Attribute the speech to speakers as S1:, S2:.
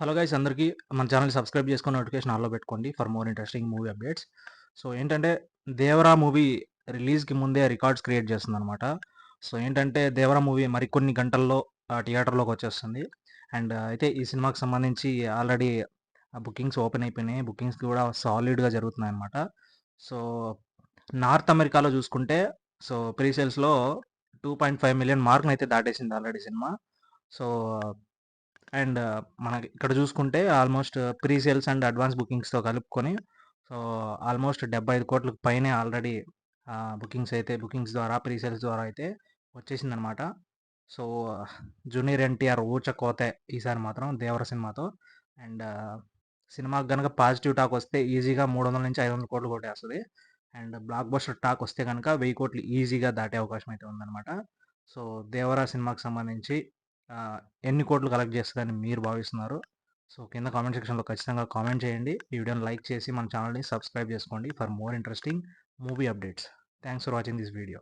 S1: Hello guys అందరికీ మన channel subscribe చేసుకొని నోటిఫికేషన్ ఆన్లో పెట్టుకోండి for more interesting movie updates. So ఏంటంటే దేవరా మూవీ రిలీజ్కి ముందే రికార్డ్స్ క్రియేట్ చేస్తుంది అనమాట సో ఏంటంటే దేవరా మూవీ మరికొన్ని గంటల్లో థియేటర్లోకి వచ్చేస్తుంది. అండ్ అయితే ఈ సినిమాకి సంబంధించి ఆల్రెడీ బుకింగ్స్ ఓపెన్ అయిపోయినాయి. బుకింగ్స్ కూడా సాలిడ్గా జరుగుతున్నాయి అనమాట సో నార్త్ అమెరికాలో చూసుకుంటే సో ప్రీసేల్స్లో టూ పాయింట్ ఫైవ్ మిలియన్ మార్క్ని అయితే దాటేసింది ఆల్రెడీ సినిమా. సో అండ్ మనకి ఇక్కడ చూసుకుంటే almost pre sales and advance బుకింగ్స్తో కలుపుకొని సో ఆల్మోస్ట్ డెబ్బై ఐదు కోట్లకు పైనే ఆల్రెడీ బుకింగ్స్ అయితే బుకింగ్స్ ద్వారా ప్రీ సేల్స్ ద్వారా అయితే వచ్చేసిందనమాట సో జూనియర్ ఎన్టీఆర్ ఊచ కోతే ఈసారి మాత్రం దేవర సినిమాతో. అండ్ సినిమాకి కనుక పాజిటివ్ టాక్ వస్తే ఈజీగా మూడు వందల నుంచి ఐదు వందల కోట్లు కొట్టేస్తుంది. అండ్ బ్లాక్ బస్టర్ టాక్ వస్తే కనుక వెయ్యి కోట్లు ఈజీగా దాటే అవకాశం అయితే ఉందన్నమాట. సో దేవరా సినిమాకి సంబంధించి ఎన్ని కోట్లు కలెక్ట్ చేస్తుందని మీరు భావిస్తున్నారు. సో కింద కామెంట్ సెక్షన్లో ఖచ్చితంగా కామెంట్ చేయండి. ఈ వీడియోని లైక్ చేసి మన ఛానల్ని సబ్స్క్రైబ్ చేసుకోండి for more interesting movie updates. Thanks for watching this video.